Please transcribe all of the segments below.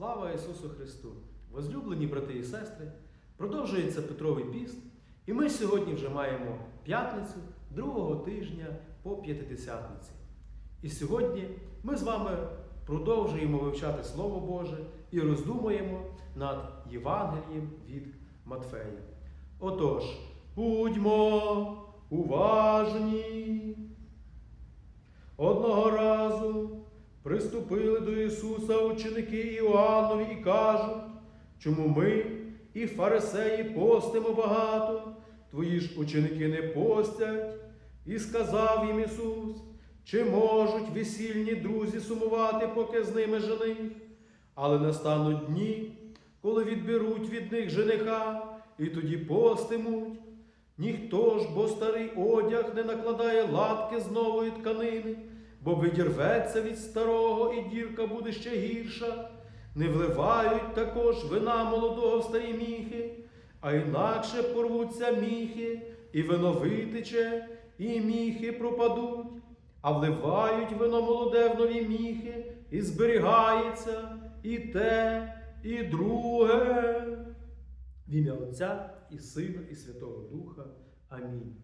Слава Ісусу Христу! Возлюблені брати і сестри, продовжується Петровий піст, і ми сьогодні вже маємо п'ятницю другого тижня по п'ятидесятниці. І сьогодні ми з вами продовжуємо вивчати Слово Боже і роздумуємо над Євангелієм від Матфея. Отож, будьмо уважні. Одного разу приступили до Ісуса ученики Іоаннові і кажуть, чому ми і фарисеї постимо багато, твої ж ученики не постять. І сказав їм Ісус, чи можуть весільні друзі сумувати, поки з ними жених, але настануть дні, коли відберуть від них жениха, і тоді постимуть. Ніхто ж, бо старий одяг не накладає латки з нової тканини, бо відірветься від старого, і дірка буде ще гірша. Не вливають також вина молодого в старі міхи, а інакше порвуться міхи, і вино витече, і міхи пропадуть, а вливають вино молоде в нові міхи, і зберігається і те, і друге. В ім'я Отця і Сина, і Святого Духа. Амінь.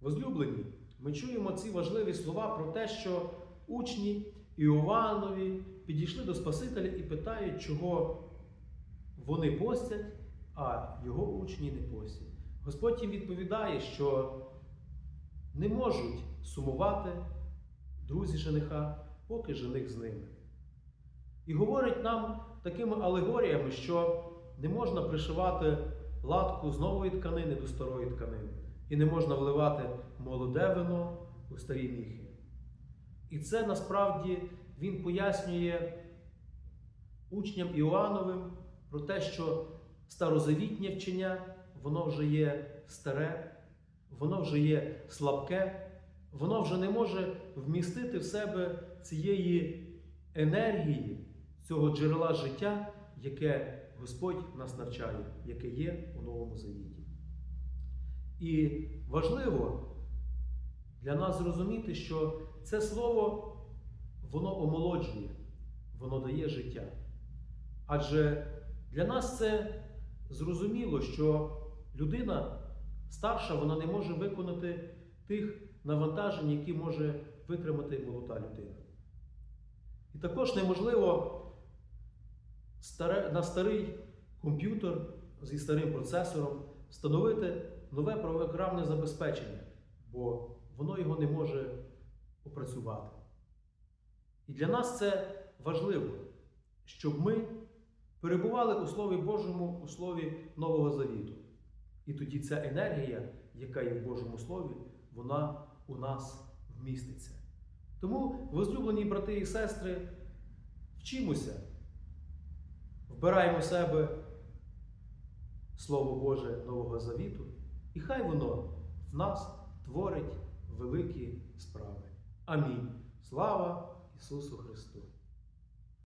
Возлюблені, ми чуємо ці важливі слова про те, що учні Іованові підійшли до Спасителя і питають, чого вони постять, а його учні не постять. Господь їм відповідає, що не можуть сумувати друзі жениха, поки жених з ними. І говорить нам такими алегоріями, що не можна пришивати латку з нової тканини до старої тканини, і не можна вливати молоде вино у старі міхи. І це насправді він пояснює учням Іоанновим про те, що старозавітнє вчення, воно вже є старе, воно вже є слабке, воно вже не може вмістити в себе цієї енергії, цього джерела життя, яке Господь нас навчає, яке є у Новому Завіті. І важливо для нас зрозуміти, що це слово воно омолоджує, воно дає життя. Адже для нас це зрозуміло, що людина старша вона не може виконати тих навантажень, які може витримати молода людина. І також неможливо на старий комп'ютер зі старим процесором встановити нове програмне забезпечення, бо воно його не може опрацювати. І для нас це важливо, щоб ми перебували у Слові Божому, у Слові Нового Завіту. І тоді ця енергія, яка є в Божому Слові, вона у нас вміститься. Тому, возлюблені брати і сестри, вчимося, вбираємо себе Слово Боже Нового Завіту, і хай воно в нас творить великі справи. Амінь. Слава Ісусу Христу!